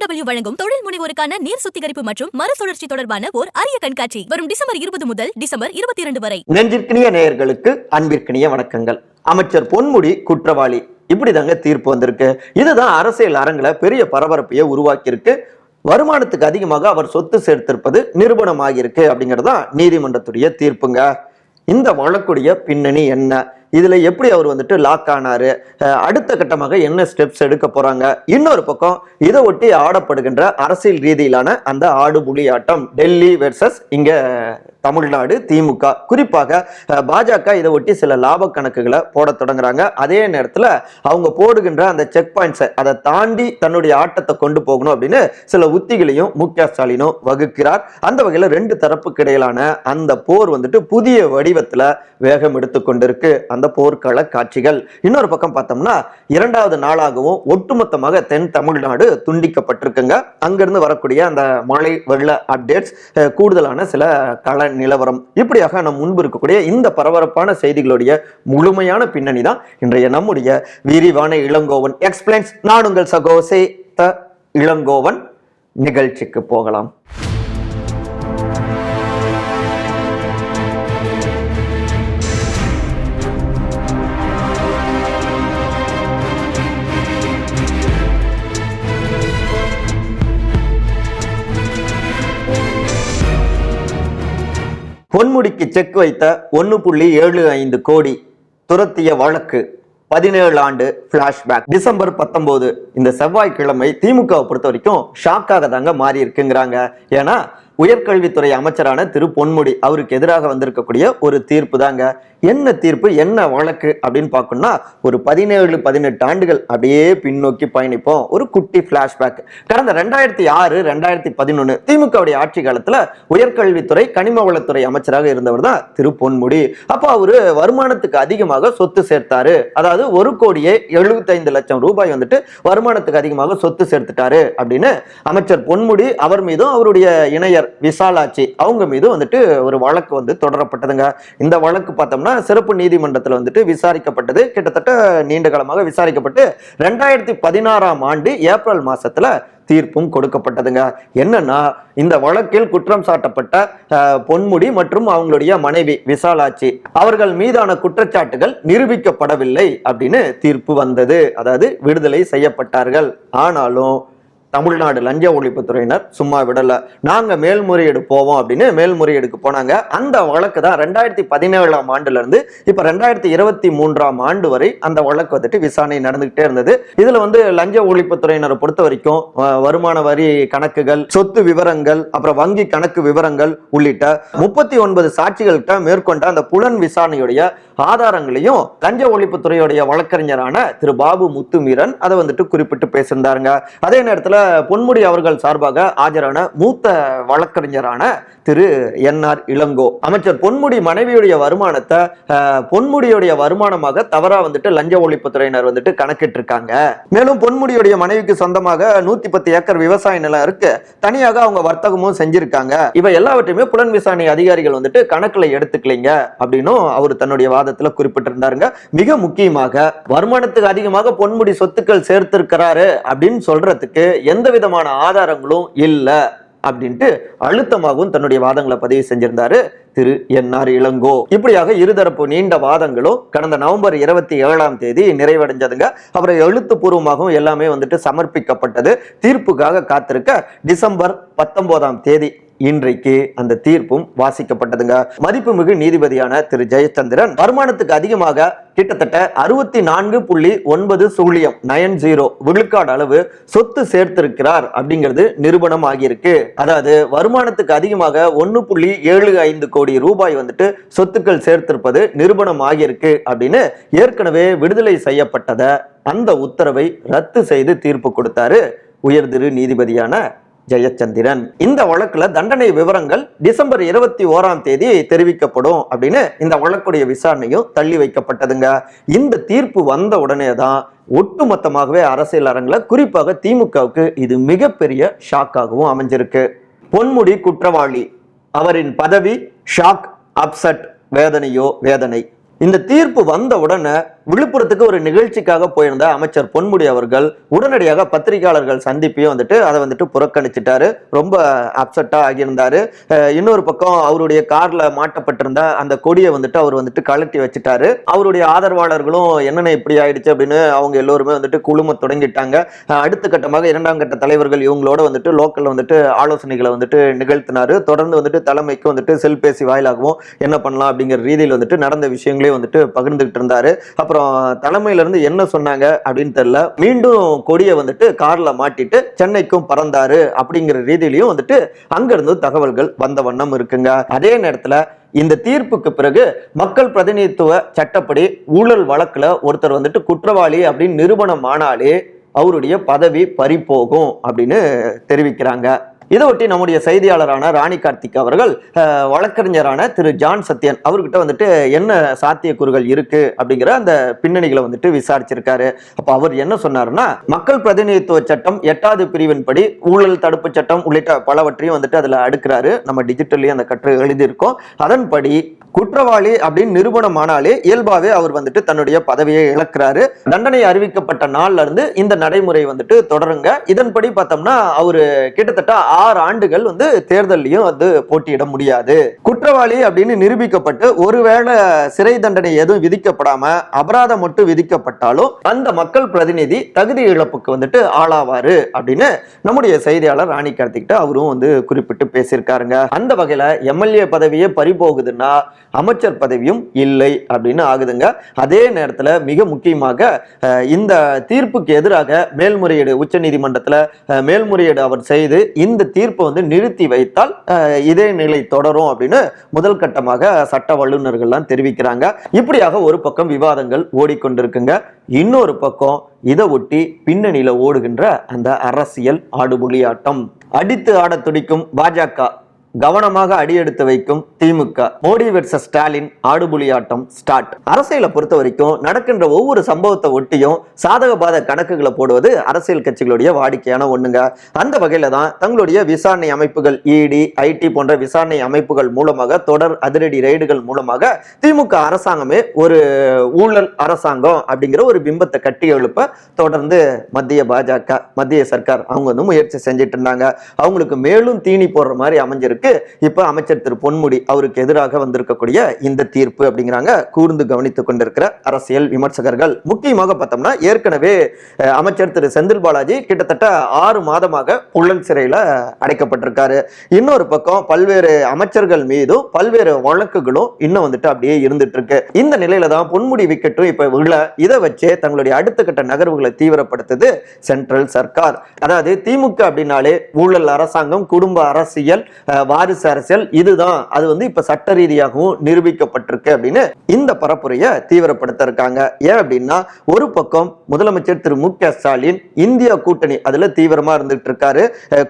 W வழங்கும் தொழில் முனைவோருக்கான நீர் சுத்திகரிப்பு மற்றும் மறுசுழற்சி தொடர்பான ஓர் அரிய கண்காட்சி வரும் டிசம்பர் இருபது முதல் டிசம்பர் இருபத்தி இரண்டு வரை. நெஞ்சிற்கினிய நேயர்களுக்கு அன்பிற்கினிய வணக்கங்கள். அமைச்சர் பொன்முடி குற்றவாளி. இப்படிதாங்க தீர்ப்பு வந்திருக்கு. இதுதான் அரசியல் அரங்குல பெரிய பரபரப்பையை உருவாக்கியிருக்கு. வருமானத்துக்கு அதிகமாக அவர் சொத்து சேர்த்திருப்பது நிரூபணமாகியிருக்கு அப்படிங்கறதுதான் நீதிமன்றத்துடைய தீர்ப்புங்க. இந்த வழக்குடைய பின்னணி என்ன? இதில் எப்படி அவர் வந்துட்டு லாக் ஆனார்? அடுத்த கட்டமாக என்ன ஸ்டெப்ஸ் எடுக்க போகிறாங்க இன்னொரு பக்கம் இதை ஒட்டி ஆடப்படுகின்ற அரசியல் ரீதியிலான அந்த ஆடுபுலி ஆட்டம் டெல்லி வெர்சஸ் இங்கே தமிழ்நாடு திமுக. குறிப்பாக பாஜக இதை ஒட்டி சில லாப கணக்குகளை போட தொடங்குறாங்க. அதே நேரத்தில் அவங்க போடுகின்ற அந்த செக் பாயிண்ட்ஸை அதை தாண்டி தன்னுடைய ஆட்டத்தை கொண்டு போகணும் அப்படின்னு சில உத்திகளையும் மு க ஸ்டாலினும் வகுக்கிறார். அந்த வகையில் ரெண்டு தரப்புக்கு இடையிலான அந்த போர் வந்துட்டு புதிய வடிவத்தில் வேகம் எடுத்துக்கொண்டிருக்கு அந்த போர்க்கள காட்சிகள். இன்னொரு பக்கம் பார்த்தோம்னா இரண்டாவது நாளாகவும் ஒட்டுமொத்தமாக தென் தமிழ்நாடு துண்டிக்கப்பட்டிருக்குங்க. அங்கிருந்து வரக்கூடிய அந்த மழை வெள்ள அப்டேட்ஸ் கூடுதலான சில கள நிலவரம். இப்படியாக நம் முன்பு இருக்கக்கூடிய இந்த பரபரப்பான செய்திகளுடைய முழுமையான பின்னணி தான் இன்றைய நம்முடைய விரிவான இளங்கோவன் எக்ஸ்பிளைன்ஸ். நான் உங்கள் சகோசே த இளங்கோவன். நிகழ்ச்சிக்கு போகலாம். பொன்முடிக்கு செக் வைத்த ஒன்று புள்ளி ஏழு ஐந்து கோடி துரத்திய வழக்கு. பதினேழு ஆண்டு பிளாஷ்பேக் டிசம்பர் பத்தொன்பது இந்த செவ்வாய்க்கிழமை திமுகவை பொறுத்த வரைக்கும் ஷாக்காக தாங்க மாறி இருக்குங்கிறாங்க ஏன்னா உயர்கல்வித்துறை அமைச்சரான திரு பொன்முடி அவருக்கு எதிராக வந்திருக்கக்கூடிய ஒரு தீர்ப்பு தாங்க என்ன தீர்ப்பு என்ன வழக்கு அப்படின்னு பார்க்கணும்னா ஒரு பதினேழு பதினெட்டு ஆண்டுகள் அப்படியே பின்னோக்கி பயணிப்போம். ஒரு குட்டி பிளாஷ்பேக் கடந்த ரெண்டாயிரத்தி ஆறு ரெண்டாயிரத்தி பதினொன்று திமுகவுடைய ஆட்சி காலத்தில் உயர்கல்வித்துறை கனிம வளத்துறை அமைச்சராக இருந்தவர் தான் திரு பொன்முடி. அப்போ அவரு வருமானத்துக்கு அதிகமாக சொத்து சேர்த்தாரு. அதாவது ஒரு கோடியே எழுபத்தைந்து லட்சம் ரூபாய் வந்துட்டு வருமானத்துக்கு அதிகமாக சொத்து சேர்த்துட்டாரு அப்படின்னு அமைச்சர் பொன்முடி அவர் மீதும் அவருடைய இணையர் விசாலாட்சி அவங்க மீது வந்துட்டு ஒரு வழக்கு வந்து தொடரப்பட்டதுங்க. இந்த வழக்கு பார்த்தோம்னா சிறப்பு நீதிமன்றத்தில் வந்துட்டு விசாரிக்கப்பட்டது. கிட்டத்தட்ட நீண்ட காலமாக விசாரிக்கப்பட்டு ரெண்டாயிரத்தி பதினாறாம் ஆண்டு ஏப்ரல் மாசத்துல தீர்ப்பும் கொடுக்கப்பட்டதுங்க. என்னன்னா இந்த வழக்கில் குற்றம் சாட்டப்பட்ட பொன்முடி மற்றும் அவங்களுடைய மனைவி விசாலாட்சி அவர்கள் மீதான குற்றச்சாட்டுகள் நிரூபிக்கப்படவில்லை அப்படின்னு தீர்ப்பு வந்தது. அதாவது விடுதலை செய்யப்பட்டார்கள். ஆனாலும் தமிழ்நாடு லஞ்ச ஒழிப்புத்துறையினர் சும்மா விடல. நாங்க மேல்முறையீடு போவோம் அப்படின்னு மேல்முறையீடுக்கு போனாங்க. அந்த வழக்கு தான் ரெண்டாயிரத்தி பதினேழாம் ஆண்டுல இருந்து இப்ப ரெண்டாயிரத்தி இருபத்தி மூன்றாம் ஆண்டு வரை அந்த வழக்கு வந்துட்டு விசாரணை நடந்துகிட்டே இருந்தது. இதுல வந்து லஞ்ச ஒழிப்புத்துறையினரை பொறுத்த வரைக்கும் வருமான வரி கணக்குகள் சொத்து விவரங்கள் அப்புறம் வங்கி கணக்கு விவரங்கள் உள்ளிட்ட முப்பத்தி ஒன்பது சாட்சிகள்கிட்ட மேற்கொண்ட அந்த புலன் விசாரணையுடைய ஆதாரங்களையும் லஞ்ச ஒழிப்புத்துறையுடைய வழக்கறிஞரான திரு பாபு முத்துமீரன் அதை வந்துட்டு குறிப்பிட்டு பேசியிருந்தாருங்க. அதே நேரத்துல பொன்முடி அவர்கள் சார்பாக ஆஜரான மூத்த வழக்கறிஞரான திரு என் ஆர் இளங்கோ. அமைச்சர் பொன்முடி மனைவியுடைய வருமானத்தை பொன்முடியுடைய வருமானமாக தவறா வந்துட்டு லஞ்ச ஒழிப்புத்துறையினர் வந்துட்டு கணக்கிட்டு இருக்காங்க மேலும் பொன்முடியுடைய மனைவிக்கு சொந்தமாக நூத்தி பத்து ஏக்கர் விவசாய நிலம் இருக்கு. தனியாக அவங்க வர்த்தகமும் செஞ்சிருக்காங்க. இவை எல்லாவற்றையுமே புலன் விசாரணை அதிகாரிகள் வந்துட்டு கணக்குல எடுத்துக்கலைங்க அப்படின்னும் அவர் தன்னுடைய வாதத்துல குறிப்பிட்டிருந்தாருங்க. மிக முக்கியமாக வருமானத்துக்கு அதிகமாக பொன்முடி சொத்துக்கள் சேர்த்திருக்கிறாரு அப்படின்னு சொல்றதுக்கு எந்த விதமான ஆதாரங்களும் இல்லை அப்படின்ட்டு அழுத்தமாகவும் தன்னுடைய வாதங்களை பதிவு செஞ்சிருந்தாரு திரு என் ஆர் இளங்கோ. இப்படியாக இருதரப்பு நீண்ட வாதங்களும் கடந்த நவம்பர் இருபத்தி ஏழாம் தேதி நிறைவடைஞ்சதுங்க. அப்புறம் எழுத்துப்பூர்வமாகவும் எல்லாமே வந்துட்டு சமர்ப்பிக்கப்பட்டது. தீர்ப்புக்காக காத்திருக்க டிசம்பர் பத்தொன்பதாம் தேதி. இன்றைக்கு அந்த தீர்ப்பும் வாசிக்கப்பட்டதுங்க. மதிப்புமிகு நீதிபதியான திரு. ஜெயச்சந்திரன் வருமானத்துக்கு அதிகமாக கிட்டத்தட்ட அறுபத்தி நான்கு புள்ளி ஒன்பது சூழியம் நயன் ஜீரோ விழுக்காடு அளவு சொத்து சேர்த்திருக்கிறார் அப்படிங்கிறது நிரூபணம் ஆகியிருக்கு. அதாவது வருமானத்துக்கு அதிகமாக ஒன்னு புள்ளி ஏழு ஐந்து கோடி ரூபாய் வந்துட்டு சொத்துக்கள் சேர்த்திருப்பது நிரூபணம் ஆகியிருக்கு அப்படின்னு ஏற்கனவே விடுதலை செய்யப்பட்டத அந்த உத்தரவை ரத்து செய்து தீர்ப்பு கொடுத்தாரு உயர்திரு நீதிபதியான ஜெயச்சந்திரன். இந்த வழக்குல தண்டனை விவரங்கள் டிசம்பர் இருபத்தி ஓராம் தேதி தெரிவிக்கப்படும் அப்படின்னு இந்த வழக்குடைய விசாரணையும் தள்ளி வைக்கப்பட்டதுங்க. இந்த தீர்ப்பு வந்த உடனே தான் ஒட்டுமொத்தமாகவே அரசியல் அரங்கில் குறிப்பாக திமுகவுக்கு இது மிகப்பெரிய ஷாக்காகவும் அமைஞ்சிருக்கு. பொன்முடி குற்றவாளி அவரின் பதவி ஷாக் அப்செட் வேதனையோ வேதனை. இந்த தீர்ப்பு வந்த உடனே விழுப்புரத்துக்கு ஒரு நிகழ்ச்சிக்காக போயிருந்த அமைச்சர் பொன்முடி அவர்கள் உடனடியாக பத்திரிகையாளர்கள் சந்திப்பையும் வந்துட்டு அதை வந்துட்டு புறக்கணிச்சிட்டாரு. ரொம்ப அப்செட்டா ஆகியிருந்தாரு. இன்னொரு பக்கம் அவருடைய கார்ல மாட்டப்பட்டிருந்த அந்த கொடியை வந்துட்டு அவர் வந்துட்டு கழட்டி வச்சுட்டாரு. அவருடைய ஆதரவாளர்களும் என்னென்ன இப்படி ஆயிடுச்சு அப்படின்னு அவங்க எல்லோருமே வந்துட்டு குழும தொடங்கிட்டாங்க. அடுத்த கட்டமாக இரண்டாம் கட்ட தலைவர்கள் இவங்களோட வந்துட்டு லோக்கல்ல வந்துட்டு ஆலோசனைகளை வந்துட்டு நிகழ்த்தினாரு. தொடர்ந்து வந்துட்டு தலைமைக்கு வந்துட்டு செல்பேசி வாயிலாகவும் என்ன பண்ணலாம் அப்படிங்கிற ரீதியில் வந்துட்டு நடந்த விஷயங்களையும் வந்துட்டு பகிர்ந்துகிட்டு இருந்தாரு. அப்புறம் தலைமையில இருந்து என்ன சொன்னாங்க அப்படின்னு தெரியல. மீண்டும் கொடியை வந்துட்டு கார்ல மாட்டிட்டு சென்னைக்கும் பறந்தாரு அப்படிங்கிற ரீதியிலையும் வந்துட்டு அங்கிருந்து தகவல்கள் வந்த வண்ணம் இருக்குங்க. அதே நேரத்துல இந்த தீர்ப்புக்கு பிறகு மக்கள் பிரதிநிதித்துவ சட்டப்படி ஊழல் வழக்குல ஒருத்தர் வந்துட்டு குற்றவாளி அப்படின்னு நிரூபணம் ஆனாலே அவருடைய பதவி பறிபோகும் அப்படின்னு தெரிவிக்கிறாங்க. இதை ஒட்டி நம்முடைய செய்தியாளரான ராணி கார்த்திக் அவர்கள் வழக்கறிஞரான திரு ஜான் சத்யன் அவர்கிட்ட வந்துட்டு என்ன சாத்தியக்கூறுகள் இருக்கு அப்படிங்கிற அந்த பின்னணிகளை வந்துட்டு விசாரிச்சிருக்காரு. அப்ப அவர் என்ன சொன்னாருன்னா மக்கள் பிரதிநிதித்துவ சட்டம் எட்டாவது பிரிவின் படி ஊழல் தடுப்பு சட்டம் உள்ளிட்ட பலவற்றையும் வந்துட்டு அதுல அடுக்கிறாரு. நம்ம டிஜிட்டல்லயே அந்த கற்று எழுதியிருக்கோம். அதன்படி குற்றவாளி அப்படின்னு நிரூபணமானாலே இயல்பாகவே இயல்பாவே அவர் வந்துட்டு தன்னுடைய பதவியை இழக்கிறாரு. தண்டனை அறிவிக்கப்பட்ட நாள்ல இருந்து இந்த நடைமுறை வந்துட்டு தொடருங்க. இதன்படி பார்த்தோம்னா அவரு கிட்டத்தட்ட ஆறு ஆண்டுகள் வந்து தேர்தலையும் வந்து போட்டியிட முடியாது. குற்றவாளி அப்படின்னு நிரூபிக்கப்பட்டு ஒருவேளை சிறை தண்டனை எதுவும் விதிக்கப்படாம அபராதம் மட்டும் விதிக்கப்பட்டாலும் அந்த மக்கள் பிரதிநிதி தகுதி இழப்புக்கு வந்துட்டு ஆளாவாரு அப்படின்னு நம்முடைய செய்தியாளர் ராணி கார்த்திகிட்ட அவரும் வந்து குறிப்பிட்டு பேசியிருக்காருங்க. அந்த வகையில எம்எல்ஏ பதவியே பறிபோகுதுன்னா அமைச்சர் பதவியும் இல்லை அப்படின்னு ஆகுதுங்க. அதே நேரத்துல மிக முக்கியமாக இந்த தீர்ப்புக்கு எதிராக மேல்முறையீடு உச்ச நீதிமன்றத்தில் மேல்முறையீடு அவர் செய்து இந்த தீர்ப்பை வந்து நிறுத்தி வைத்தால் இதே நிலை தொடரும் அப்படின்னு முதல் கட்டமாக சட்ட வல்லுநர்கள்லாம் தெரிவிக்கிறாங்க. இப்படியாக ஒரு பக்கம் விவாதங்கள் ஓடிக்கொண்டிருக்குங்க. இன்னொரு பக்கம் இதை ஒட்டி பின்னணியில ஓடுகின்ற அந்த அரசியல் ஆடுபுலி ஆட்டம் அடித்து ஆட துடிக்கும் பாஜக. கவனமாக அடியெடுத்து வைக்கும் திமுக. மோடி வெர்சஸ் ஸ்டாலின் ஆடுபுலி ஆட்டம் ஸ்டார்ட் அரசியலை பொறுத்த வரைக்கும் நடக்கின்ற ஒவ்வொரு சம்பவத்தை ஒட்டியும் சாதக பாத கணக்குகளை போடுவது அரசியல் கட்சிகளுடைய வாடிக்கையான ஒண்ணுங்க. அந்த வகையில தான் தங்களுடைய விசாரணை அமைப்புகள் இடி ஐடி போன்ற விசாரணை அமைப்புகள் மூலமாக தொடர் அதிரடி ரெய்டுகள் மூலமாக திமுக அரசாங்கமே ஒரு ஊழல் அரசாங்கம் அப்படிங்கிற ஒரு பிம்பத்தை கட்டி எழுப்ப தொடர்ந்து மத்திய பாஜக மத்திய சர்க்கார் அவங்க வந்து முயற்சி செஞ்சிட்டு இருந்தாங்க. அவங்களுக்கு மேலும் தீனி போடுற மாதிரி அமைஞ்சிருக்கு. இப்ப அமைச்சர் திரு பொன்முடி அவருக்கு எதிராக வந்திருக்கக்கூடிய இந்த தீர்ப்பு அப்படிங்கிறாங்க கூர்ந்து கவனித்துக் கொண்டிருக்கிற அரசியல் விமர்சகர்கள். முக்கியமாக பார்த்தோம்னா ஏற்கனவே அமைச்சர் திரு செந்தில் பாலாஜி கிட்டத்தட்ட ஆறு மாதமாக புள்ளல் சிறையில அடைக்கப்பட்டிருக்காரு. இன்னொரு பக்கம் பல்வேறு அமைச்சர்கள் மீதும் பல்வேறு வழக்குகளும் இன்னும் வந்துட்டு அப்படியே இருந்துட்டு இருக்கு இந்த நிலையில தான் பொன்முடி விக்கெட்டும் இப்ப விழ இதை வச்சே தங்களுடைய அடுத்த கட்ட நகர்வுகளை தீவிரப்படுத்துது சென்ட்ரல் சர்க்கார். அதாவது திமுக அப்படின்னாலே ஊழல் அரசாங்கம் குடும்ப அரசியல் வாரிசு அரசியல் இதுதான். அது வந்து இப்ப சட்ட ரீதியாகவும் நிரூபிக்கப்பட்டிருக்கு அப்படின்னு இந்த பரப்புரையை தீவிரப்படுத்த இருக்காங்க ஏன் அப்படின்னா ஒரு பக்கம் முதலமைச்சர் திரு மு க ஸ்டாலின் இந்தியா கூட்டணி அதுல தீவிரமா இருந்துட்டு இருக்காரு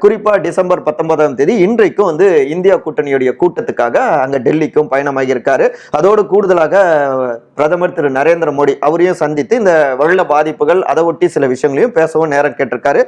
குறிப்பா டிசம்பர் பத்தொன்பதாம் தேதி இன்றைக்கும் வந்து இந்தியா கூட்டணியுடைய கூட்டத்துக்காக அங்க டெல்லிக்கும் பயணமாகி இருக்காரு அதோடு கூடுதலாக பிரதமர் திரு நரேந்திர மோடி அவரையும் சந்தித்து இந்த வெள்ள பாதிப்புகள் அதை ஒட்டி சில விஷயங்களையும் பேசவும் நேரம் கேட்டிருக்காரு.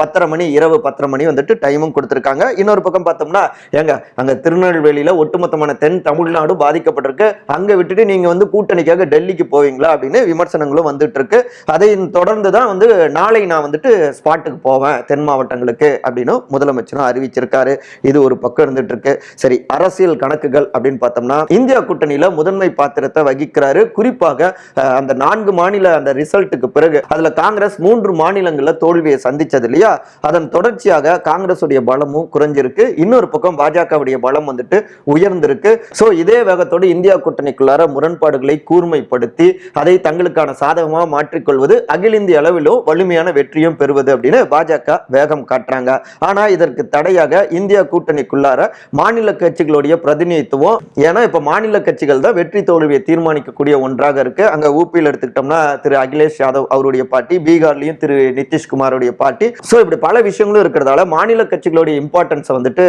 பத்தரை மணி இரவு பத்தரை மணி வந்துட்டு டைமும் கொடுத்திருக்காங்க. இன்னொரு பக்கம் பார்த்தோம்னா ஏங்க அங்கே திருநெல்வேலியில் ஒட்டுமொத்தமான தென் தமிழ்நாடு பாதிக்கப்பட்டிருக்கு. அங்கே விட்டுட்டு நீங்கள் வந்து கூட்டணிக்காக டெல்லிக்கு போவீங்களா அப்படின்னு விமர்சனங்களும் வந்துட்டு இருக்கு அதை தொடர்ந்து தான் வந்து நாளை நான் வந்துட்டு ஸ்பாட்டுக்கு போவேன் தென் மாவட்டங்களுக்கு அப்படின்னு முதலமைச்சரும் அறிவிச்சிருக்காரு. இது ஒரு பக்கம் இருந்துட்டு இருக்கு சரி அரசியல் கணக்குகள் அப்படின்னு பார்த்தோம்னா இந்தியா கூட்டணியில் முதன்மை பாத்திரத்தை வகிக்கிறாரு. குறிப்பாக அந்த நான்கு மாநில அந்த ரிசல்ட்டுக்கு பிறகு அதில் காங்கிரஸ் மூன்று மாநிலங்களில் தோல்வியை சந்திச்சது இல்லையா? அதன் தொடர்ச்சியாக காங்கிரஸுடைய பலமும் குறைஞ்சிருக்கு. இன்னொரு பக்கம் பாஜகவுடைய பலம் வந்துட்டு உயர்ந்திருக்கு. ஸோ இதே வேகத்தோடு இந்தியா கூட்டணிக்குள்ளார முரண்பாடுகளை கூர்மைப்படுத்தி அதை தங்களுக்கான சாதகமாக மாற்றிக்கொள்வது அகில இந்திய அளவிலும் வலிமையான வெற்றியும் பெறுவது அப்படின்னு பாஜக வேகம் காட்டுறாங்க. ஆனா இதற்கு தடையாக இந்தியா கூட்டணிக்குள்ளார மாநில கட்சிகளுடைய பிரதிநிதித்துவம் ஏன்னா இப்ப மாநில கட்சிகள் தான் வெற்றி தோல்வியை தீர்மானிக்கக்கூடிய ஒன்றாக இருக்கு. அங்க ஊபியில் எடுத்துக்கிட்டோம்னா திரு அகிலேஷ் யாதவ் அவருடைய பார்ட்டி பீகார்லயும் திரு நிதிஷ்குமாருடைய பார்ட்டி ஸோ இப்படி பல விஷயங்களும் இருக்கிறதால மாநில கட்சிகளுடைய இம்பார்ட்டன்ஸை வந்துட்டு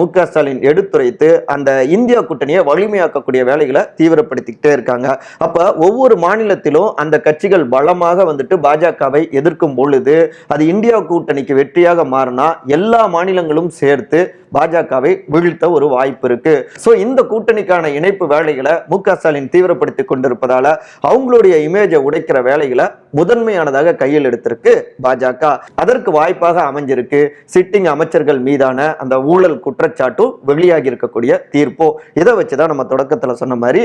மு க ஸ்டாலின் எடுத்துரைத்து அந்த இந்தியா கூட்டணியை வலிமையாக்கக்கூடிய வேலைகளை தீவிரப்படுத்திக்கிட்டே இருக்காங்க. அப்ப ஒவ்வொரு மாநிலத்திலும் அந்த கட்சிகள் பலமாக வந்துட்டு பாஜகவை எதிர்க்கும் பொழுது அது இந்தியா கூட்டணிக்கு வெற்றியாக மாறினா எல்லா மாநிலங்களும் சேர்த்து பாஜகவை வீழ்த்த ஒரு வாய்ப்பு இருக்கு. சோ இந்த கூட்டணிக்கான இணைப்பு வேலைகளை மு க ஸ்டாலின் தீவிரப்படுத்தி கொண்டிருப்பதால அவங்களுடைய இமேஜை உடைக்கிற வேலைகளை முதன்மையானதாக கையில் எடுத்திருக்கு பாஜக. அதற்கு வாய்ப்பாக அமைஞ்சிருக்கு. சிட்டிங் அமைச்சர்கள் மீதான அந்த ஊழல் குற்றச்சாட்டும் வெளியாகி இருக்கக்கூடிய தீர்ப்போ இதை வச்சுதான் நம்ம தொடக்கத்துல சொன்ன மாதிரி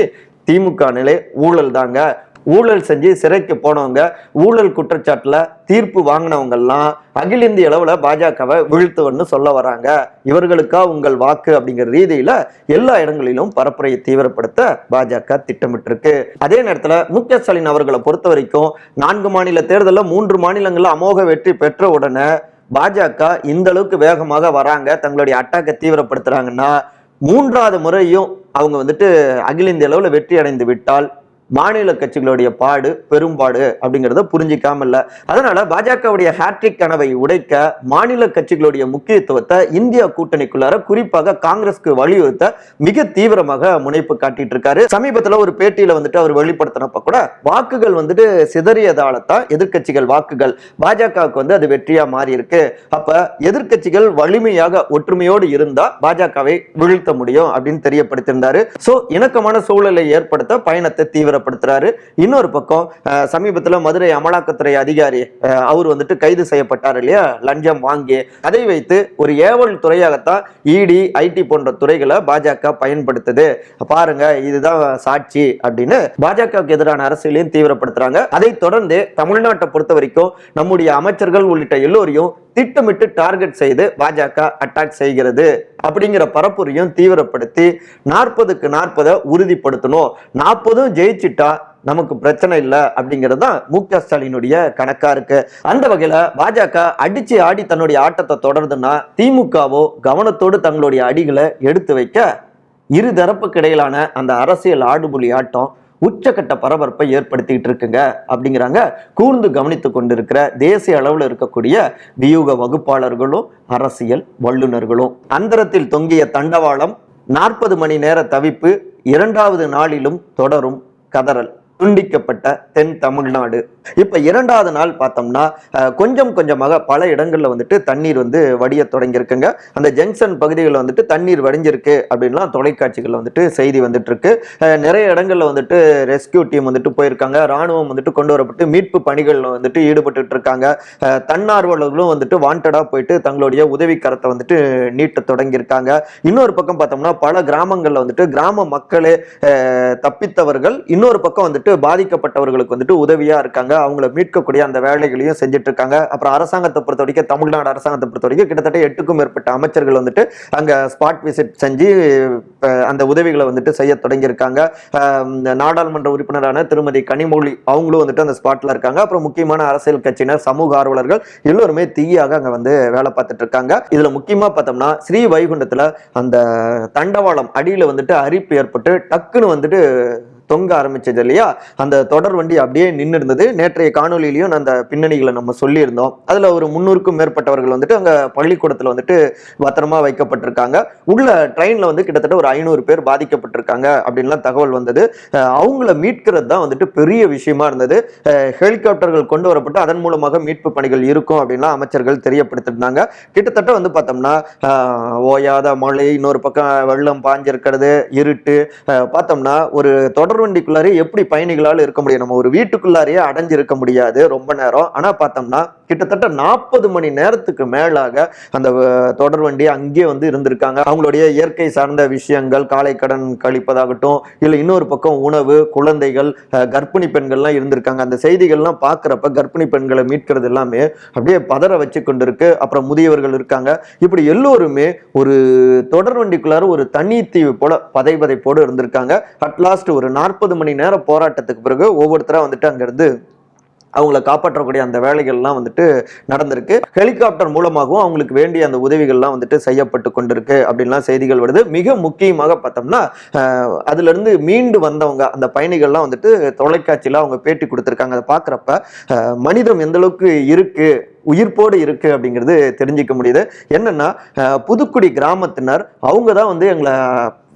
திமுக நிலை ஊழல் தாங்க. ஊழல் செஞ்சு சிறைக்கு போனவங்க ஊழல் குற்றச்சாட்டில் தீர்ப்பு வாங்கினவங்கெல்லாம் அகில இந்திய அளவில் பாஜகவை வீழ்த்துவன்னு சொல்ல வராங்க. இவர்களுக்கா உங்கள் வாக்கு அப்படிங்கிற ரீதியில எல்லா இடங்களிலும் பரப்புரையை தீவிரப்படுத்த பாஜக திட்டமிட்டிருக்கு. அதே நேரத்தில் மு க ஸ்டாலின் அவர்களை பொறுத்த வரைக்கும் நான்கு மாநில தேர்தலில் மூன்று மாநிலங்களில் அமோக வெற்றி பெற்ற உடனே பாஜக இந்த அளவுக்கு வேகமாக வராங்க தங்களுடைய அட்டாக்கை தீவிரப்படுத்துறாங்கன்னா மூன்றாவது முறையும் அவங்க வந்துட்டு அகில இந்திய அளவில் வெற்றி அடைந்து விட்டால் மாநில கட்சிகளுடைய பாடு பெரும்பாடு அப்படிங்கிறத புரிஞ்சிக்காம இல்ல அதனால பாஜகவுடைய ஹேட்ரிக் கனவை உடைக்க மாநில கட்சிகளுடைய முக்கியத்துவத்தை இந்தியா கூட்டணிக்குள்ளார குறிப்பாக காங்கிரஸ்க்கு வலியுறுத்த மிக தீவிரமாக முனைப்பு காட்டிட்டு இருக்காரு சமீபத்துல ஒரு பேட்டியில வந்துட்டு அவர் வெளிப்படுத்தினப்ப கூட வாக்குகள் வந்துட்டு சிதறியதால தான் எதிர்க்கட்சிகள் வாக்குகள் பாஜகவுக்கு வந்து அது வெற்றியா மாறி இருக்கு அப்ப எதிர்கட்சிகள் வலிமையாக ஒற்றுமையோடு இருந்தா பாஜகவை வீழ்த்த முடியும் அப்படின்னு தெரியப்படுத்தியிருந்தாரு. சோ இணக்கமான சூழலை ஏற்படுத்த பயணத்தை தீவிர விளம்பரப்படுத்துறாரு இன்னொரு பக்கம் சமீபத்தில் மதுரை அமலாக்கத்துறை அதிகாரி அவர் வந்துட்டு கைது செய்யப்பட்டார் இல்லையா? லஞ்சம் வாங்கி. அதை வைத்து ஒரு ஏவல் துறையாகத்தான் இடி ஐடி போன்ற துறைகளை பாஜக பயன்படுத்துது. பாருங்க இதுதான் சாட்சி அப்படின்னு பாஜகவுக்கு எதிரான அரசியலையும் தீவிரப்படுத்துறாங்க. அதை தொடர்ந்து தமிழ்நாட்டை பொறுத்த வரைக்கும் நம்முடைய அமைச்சர்கள் உள்ளிட்ட எல்லோரையும் திட்டமிட்டு டார்கெட் செய்து பாஜக அட்டாக் செய்கிறது. அப்படிங்கிற பரப்புரையும் தீவிரப்படுத்தி நாற்பதுக்கு நாற்பதை உறுதிப்படுத்தணும். நாற்பதும் ஜெயிச்சிட்டா நமக்கு பிரச்சனை இல்லை அப்படிங்கிறது தான் மு க ஸ்டாலினுடைய கணக்கா இருக்கு. அந்த வகையில பாஜக அடிச்சு ஆடி தன்னுடைய ஆட்டத்தை தொடருதுன்னா திமுகவோ கவனத்தோடு தங்களுடைய அடிகளை எடுத்து வைக்க இரு தரப்புக்கு இடையிலான அந்த அரசியல் ஆடுபுலி ஆட்டம் உச்சக்கட்ட பரபரப்பை ஏற்படுத்திட்டு இருக்குங்க அப்படிங்கிறாங்க. கூர்ந்து கவனித்து கொண்டிருக்கிற தேசிய அளவில் இருக்கக்கூடிய வியூக வகுப்பாளர்களும் அரசியல் வல்லுநர்களும். அந்தரத்தில் தொங்கிய தண்டவாளம் நாற்பது மணி நேர தவிப்பு இரண்டாவது நாளிலும் தொடரும் கதறல். துண்டிக்கப்பட்ட தென் தமிழ்நாடு. இப்ப இரண்டாவது நாள் பார்த்தோம்னா கொஞ்சம் கொஞ்சமாக பல இடங்களில் வந்துட்டு தண்ணீர் வந்து வடிய தொடங்கியிருக்குங்க. அந்த ஜங்ஷன் பகுதிகளில் வந்துட்டு தண்ணீர் வடிஞ்சிருக்கு அப்படின்லாம் தொலைக்காட்சிகளில் வந்துட்டு செய்தி வந்துட்டு இருக்கு நிறைய இடங்கள்ல வந்துட்டு ரெஸ்கியூ டீம் வந்துட்டு போயிருக்காங்க. ராணுவம் வந்துட்டு கொண்டு வரப்பட்டு மீட்பு பணிகள்ல வந்துட்டு ஈடுபட்டு இருக்காங்க தன்னார்வலர்களும் வந்துட்டு வாண்டடா போயிட்டு தங்களுடைய உதவி கரத்தை வந்துட்டு நீட்ட தொடங்கியிருக்காங்க. இன்னொரு பக்கம் பார்த்தோம்னா பல கிராமங்களில் வந்துட்டு கிராம மக்களே தப்பித்தவர்கள் இன்னொரு பக்கம் வந்துட்டு பாதிக்கப்பட்டவர்களுக்கு வந்துட்டு உதவியா இருக்காங்க. அவங்கள மீட்கக்கூடிய அந்த வேலைகளையும் செஞ்சுட்டு இருக்காங்க அப்புறம் அரசாங்கத்தை பொறுத்த வரைக்கும் தமிழ்நாடு அரசாங்கத்தை பொறுத்த வரைக்கும் கிட்டத்தட்ட எட்டுக்கும் மேற்பட்ட அமைச்சர்கள் வந்துட்டு அங்கே ஸ்பாட் விசிட் செஞ்சு அந்த உதவிகளை வந்துட்டு செய்ய தொடங்கியிருக்காங்க. நாடாளுமன்ற உறுப்பினரான திருமதி கனிமொழி அவங்களும் வந்துட்டு அந்த ஸ்பாட்ல இருக்காங்க. அப்புறம் முக்கியமான அரசியல் கட்சியினர் சமூக ஆர்வலர்கள் எல்லோருமே தீயாக அங்க வந்து வேலை பார்த்துட்டு இருக்காங்க இதுல முக்கியமா பார்த்தோம்னா ஸ்ரீ வைகுண்டத்துல அந்த தண்டவாளம் அடியில் வந்துட்டு அரிப்பு ஏற்பட்டு டக்குன்னு வந்துட்டு தொங்க ஆரம்பிச்சது இல்லையா? அந்த தொடர் வண்டி அப்படியே நின்று இருந்தது நேற்றைய காணொலியிலையும் அந்த பின்னணிகளை நம்ம சொல்லியிருந்தோம். அதுல ஒரு முன்னூறுக்கும் மேற்பட்டவர்கள் வந்துட்டு அங்க பள்ளிக்கூடத்தில் வந்துட்டு பத்திரமா வைக்கப்பட்டிருக்காங்க. உள்ள ட்ரெயினில் வந்து கிட்டத்தட்ட ஒரு ஐநூறு பேர் பாதிக்கப்பட்டிருக்காங்க அப்படின்லாம் தகவல் வந்தது. அவங்கள மீட்கிறது தான் வந்துட்டு பெரிய விஷயமா இருந்தது. ஹெலிகாப்டர்கள் கொண்டு வரப்பட்டு அதன் மூலமாக மீட்பு பணிகள் இருக்கும் அப்படின்லாம் அமைச்சர்கள் தெரியப்படுத்திருந்தாங்க. கிட்டத்தட்ட வந்து பார்த்தோம்னா ஓயாத மழை இன்னொரு பக்கம் வெள்ளம் பாஞ்சிருக்கிறது இருட்டு. பார்த்தோம்னா ஒரு தொடர் தொடர்வண்டிக்குள்ளாரே எப்படி பயணிகளால் இருக்க முடியும்? நம்ம ஒரு வீட்டுக்குள்ளாரையே அடைஞ்சிருக்க முடியாது ரொம்ப நேரம். ஆனா பார்த்தோம்னா கிட்டத்தட்ட நாற்பது மணி நேரத்துக்கு மேலாக அந்த தொடர் வண்டி அங்கேயே வந்து இருந்திருக்காங்க. அவங்களுடைய இயற்கை சார்ந்த விஷயங்கள் காலை கடன் கழிப்பதாகட்டும் இல்லை இன்னொரு பக்கம் உணவு குழந்தைகள் கர்ப்பிணி பெண்கள்லாம் இருந்திருக்காங்க. அந்த செய்திகள்லாம் பார்க்குறப்ப கர்ப்பிணி பெண்களை மீட்கிறது எல்லாமே அப்படியே பதற வச்சு கொண்டிருக்கு. அப்புறம் முதியவர்கள் இருக்காங்க. இப்படி எல்லோருமே ஒரு தொடர்வண்டிக்குள்ளார ஒரு தனி தீவு போல பதை பதைப்போடு இருந்திருக்காங்க. அட்லாஸ்ட் ஒரு நாற்பது மணி நேர போராட்டத்துக்கு பிறகு ஒவ்வொருத்தராக வந்துட்டு அங்கேருந்து அவங்கள காப்பாற்றக்கூடிய அந்த வேலைகள்லாம் வந்துட்டு நடந்திருக்கு. ஹெலிகாப்டர் மூலமாகவும் அவங்களுக்கு வேண்டிய அந்த உதவிகள்லாம் வந்துட்டு செய்யப்பட்டு கொண்டிருக்கு அப்படின்லாம் செய்திகள் வருது. மிக முக்கியமாக பார்த்தோம்னா அதுலேருந்து மீண்டு வந்தவங்க அந்த பயணிகள்லாம் வந்துட்டு தொலைக்காட்சியில் அவங்க பேட்டி கொடுத்துருக்காங்க. அதை பார்க்குறப்ப மனிதம் எந்த அளவுக்கு இருக்குது உயிர்ப்போடு இருக்கு அப்படிங்கிறது தெரிஞ்சுக்க முடியுது. என்னன்னா புதுக்குடி கிராமத்தினர் அவங்க தான் வந்து எங்களை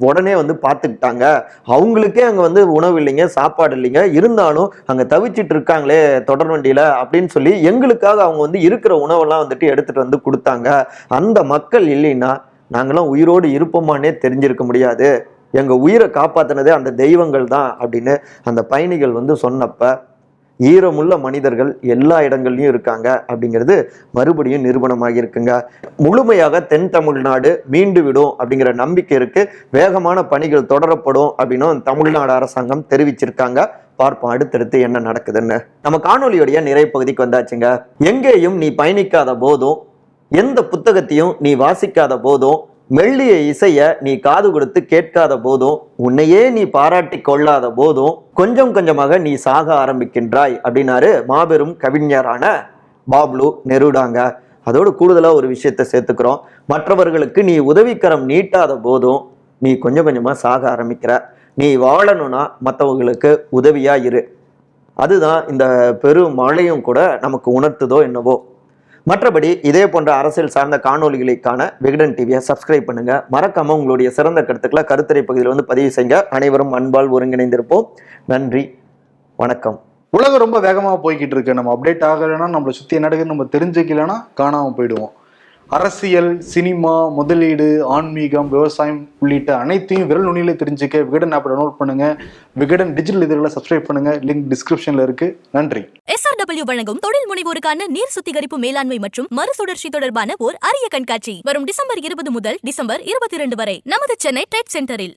உடனே வந்து பார்த்துக்கிட்டாங்க. அவங்களுக்கே அங்கே வந்து உணவு இல்லைங்க சாப்பாடு இல்லைங்க. இருந்தாலும் அங்கே தவிச்சிட்டு இருக்காங்களே தொடர் வண்டியில் அப்படின்னு சொல்லி எங்களுக்காக அவங்க வந்து இருக்கிற உணவெல்லாம் வந்துட்டு எடுத்துகிட்டு வந்து கொடுத்தாங்க. அந்த மக்கள் இல்லைன்னா நாங்களாம் உயிரோடு இருப்போமானே தெரிஞ்சிருக்க முடியாது. எங்கள் உயிரை காப்பாற்றினதே அந்த தெய்வங்கள் தான் அப்படின்னு அந்த பயணிகள் வந்து சொன்னப்போ ஈரமுள்ள மனிதர்கள் எல்லா இடங்கள்லையும் இருக்காங்க அப்படிங்கிறது மறுபடியும் நிரூபணமாகி இருக்குங்க. முழுமையாக தென் தமிழ்நாடு மீண்டு விடும் அப்படிங்கிற நம்பிக்கை இருக்கு. வேகமான பணிகள் தொடரப்படும் அப்படின்னும் தமிழ்நாடு அரசாங்கம் தெரிவிச்சிருக்காங்க. பார்ப்போம் அடுத்தடுத்து என்ன நடக்குதுன்னு. நம்ம காணொலியுடைய நிறைப்பகுதிக்கு வந்தாச்சுங்க. எங்கேயும் நீ பயணிக்காத போதும் எந்த புத்தகத்தையும் நீ வாசிக்காத போதும் மெல்லிய இசைய நீ காது கொடுத்து கேட்காத போதும் உன்னையே நீ பாராட்டி கொள்ளாத போதும் கொஞ்சம் கொஞ்சமாக நீ சாக ஆரம்பிக்கின்றாய் அப்படின்னாரு மாபெரும் கவிஞரான பாப்லு நெருடாங்க. அதோடு கூடுதலாக ஒரு விஷயத்த சேர்த்துக்கிறோம். மற்றவர்களுக்கு நீ உதவிக்கரம் நீட்டாத போதும் நீ கொஞ்சம் கொஞ்சமாக சாக ஆரம்பிக்கிற. நீ வாழணும்னா மற்றவங்களுக்கு உதவியாக இரு. அதுதான் இந்த பெரும் மழையும் கூட நமக்கு உணர்த்துதோ என்னவோ. மற்றபடி இதே போன்ற அரசியல் சார்ந்த காணொளிகளுக்கான விகடன் டிவியை சப்ஸ்கிரைப் பண்ணுங்க. மறக்காம உங்களுடைய சிறந்த கருத்துக்களை கருத்துரை பகுதியில் வந்து பதிவு செய்யுங்க. அனைவரும் அன்பால் ஒருங்கிணைந்திருப்போம். நன்றி. வணக்கம். உலகம் ரொம்ப வேகமாக போய்கிட்டு இருக்கு. நம்ம அப்டேட் ஆகலைன்னா நம்மளை சுற்றி என்ன நடக்குதுன்னு நம்ம தெரிஞ்சுக்கலன்னா காணாம போயிடுவோம். அரசியல் சினிமா முதலீடு ஆன்மீகம் விவசாயம் உள்ளிட்ட அனைத்தையும் விரல் நுனியில தெரிஞ்சுக்க விகடன் ஆப் டவுன்லோட் பண்ணுங்க. விகடன் டிஜிட்டல் இதழில் சப்ஸ்கிரைப் பண்ணுங்க. லிங்க் டிஸ்கிரிப்ஷன்ல இருக்கு. நன்றி. எஸ்ஆர்டபிள்யூ வழங்கும் தொழில் முனைவோருக்கான நீர் சுத்திகரிப்பு மேலாண்மை மற்றும் மறுசுழற்சி தொடர்பான ஓர் அரிய கண்காட்சி. வரும் டிசம்பர் இருபது முதல் டிசம்பர் இருபத்தி இரண்டு வரை நமது சென்னை ட்ரேட் சென்டரில்